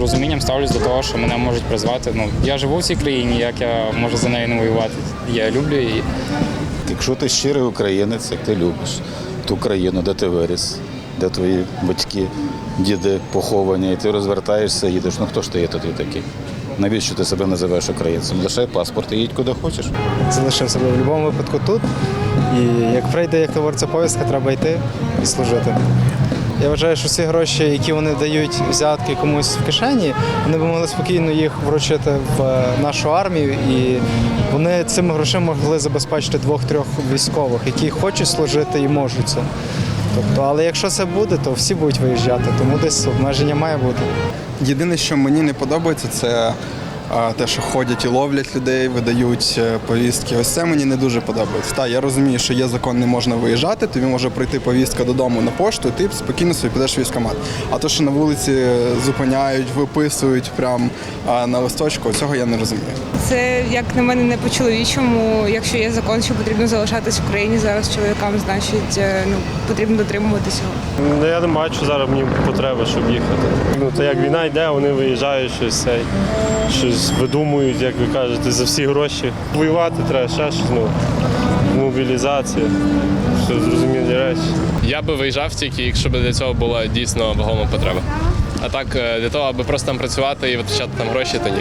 розумінням ставлюсь до того, що мене можуть призвати. Ну, я живу в цій країні, як я можу за нею не воювати. Я люблю її. Якщо ти щирий українець, як ти любиш ту країну, де ти виріс, де твої батьки, діди поховані, і ти розвертаєшся, їдеш. Ну хто ж ти є тоді такий? Навіщо ти себе називаєш українцем? Лишай паспорт і їдь куди хочеш. залишив себе в будь-якому випадку тут. І як прийде, як говориться, повістка, треба йти і служити. Я вважаю, що всі гроші, які вони дають взятки комусь в кишені, вони б могли спокійно їх вручити в е, нашу армію, і вони цими грошима могли забезпечити двох-трьох військових, які хочуть служити і можуть це. Тобто, але якщо це буде, то всі будуть виїжджати, тому десь обмеження має бути. Єдине, що мені не подобається, це а, те, що ходять і ловлять людей, видають е, повістки. Ось це мені не дуже подобається. Так, я розумію, що є закон, не можна виїжджати, тобі може прийти повістка додому на пошту, і ти спокійно собі підеш в військкомат. А то, що на вулиці зупиняють, виписують прямо на листочку, цього я не розумію. Це як на мене не по-чоловічому. Якщо є закон, що потрібно залишатись в Україні зараз чоловікам, значить е, ну потрібно дотримуватися. Ну, я не бачу зараз мені потреби, щоб їхати. Ну, то як війна йде, вони виїжджають щось, цей, щось видумують, як ви кажете, за всі гроші. Воювати треба ще щось, ну, мобілізація, все зрозумілі речі. Я би виїжджав тільки, якщо б для цього була дійсно вагома потреба. А так, е, для того, аби просто там працювати і витрачати там гроші, то ні.